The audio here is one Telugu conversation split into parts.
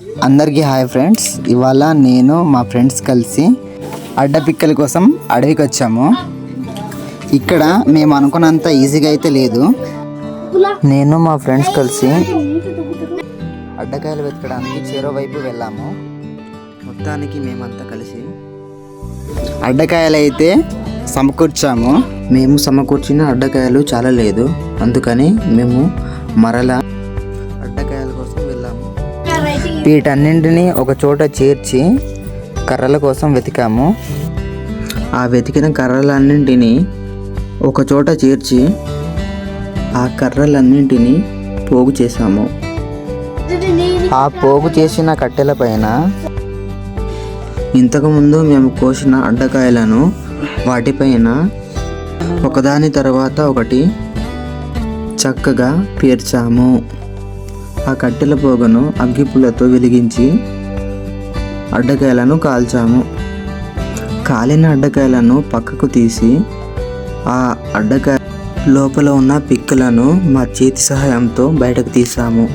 అందరికీ హాయ్ ఫ్రెండ్స్. ఇవాళ నేను మా ఫ్రెండ్స్ కలిసి అడ్డపిక్కల కోసం అడవికి వచ్చాము ఇక్కడ మేము అనుకున్నంత ఈజీగా అయితే లేదు. నేను మా ఫ్రెండ్స్ కలిసి అడ్డకాయలు వెతకడానికి చెరో వైపు వెళ్ళాము. మొత్తానికి మేమంతా కలిసి అడ్డకాయలు అయితే సమకూర్చాము. మేము సమకూర్చిన అడ్డకాయలు చాలా లేదు. అందుకని మేము మరలా వీటన్నింటినీ ఒక చోట చేర్చి కర్రల కోసం వెతికాము. ఆ వెతికిన కర్రలన్నింటినీ ఒక చోట చేర్చి ఆ కర్రలన్నింటినీ పోగు చేశాము. ఆ పోగు చేసిన కట్టెల పైన ఇంతకుముందు మేము కోసిన అడ్డకాయలను వాటిపైన ఒకదాని తర్వాత ఒకటి చక్కగా పేర్చాము. ఆ కట్టెల పోగను అగ్గిపుల్లతో వెలిగించి అడ్డకాయలను కాల్చాము. కాలిన అడ్డకాయలను పక్కకు తీసి ఆ అడ్డకాయ లోపల ఉన్న పిక్కలను మా చేతి సహాయంతో బయటకు తీసాము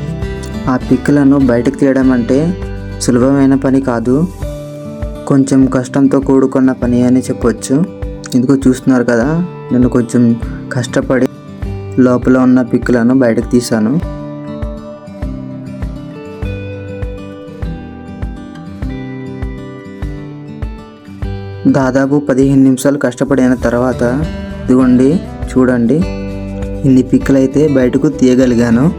ఆ పిక్కలను బయటకు తీయడం అంటే సులభమైన పని కాదు. కొంచెం కష్టంతో కూడుకున్న పని అని చెప్పొచ్చు. ఎందుకో చూస్తున్నారు కదా నేను కొంచెం కష్టపడి లోపల ఉన్న పిక్కులను బయటకు తీశాను. దాదాపు పదిహేను నిమిషాలు కష్టపడిన తర్వాత ఇదిగోండి చూడండి. ఇన్ని పిక్కలైతే బయటకు తీయగలిగాను.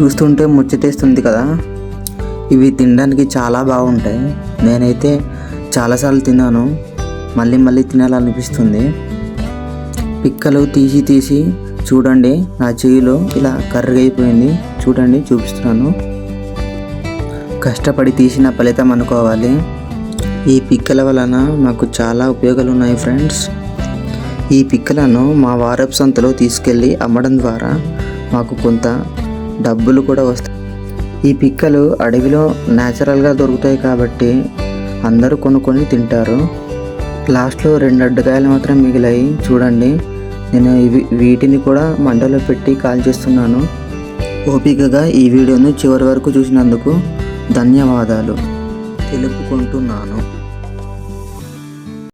చూస్తుంటే ముచ్చటేస్తుంది కదా. ఇవి తినడానికి చాలా బాగుంటాయి. నేనైతే చాలాసార్లు తిన్నాను. మళ్ళీ మళ్ళీ తినాలనిపిస్తుంది. పిక్కలు తీసి తీసి చూడండి నా చేయిలో ఇలా కర్రగైపోయింది. అయిపోయింది చూడండి చూపిస్తున్నాను. కష్టపడి తీసిన ఫలితం అనుకోవాలి. ఈ పిక్కల వలన మాకు చాలా ఉపయోగాలు ఉన్నాయి ఫ్రెండ్స్. ఈ పిక్కలను మా వారపు సంతలో తీసుకెళ్ళి అమ్మడం ద్వారా మాకు కొంత డబ్బులు కూడా వస్తాయి. ఈ పిక్కలు అడవిలో న్యాచురల్గా దొరుకుతాయి కాబట్టి అందరూ కొనుక్కొని తింటారు. లాస్ట్లో రెండు అడ్డకాయలు మాత్రం మిగిలాయి. చూడండి నేను ఇవి వీటిని కూడా మంటలో పెట్టి కాల్చేస్తున్నాను ఓపికగా ఈ వీడియోను చివరి వరకు చూసినందుకు ధన్యవాదాలు. తెలుపుకుంటున్నాను.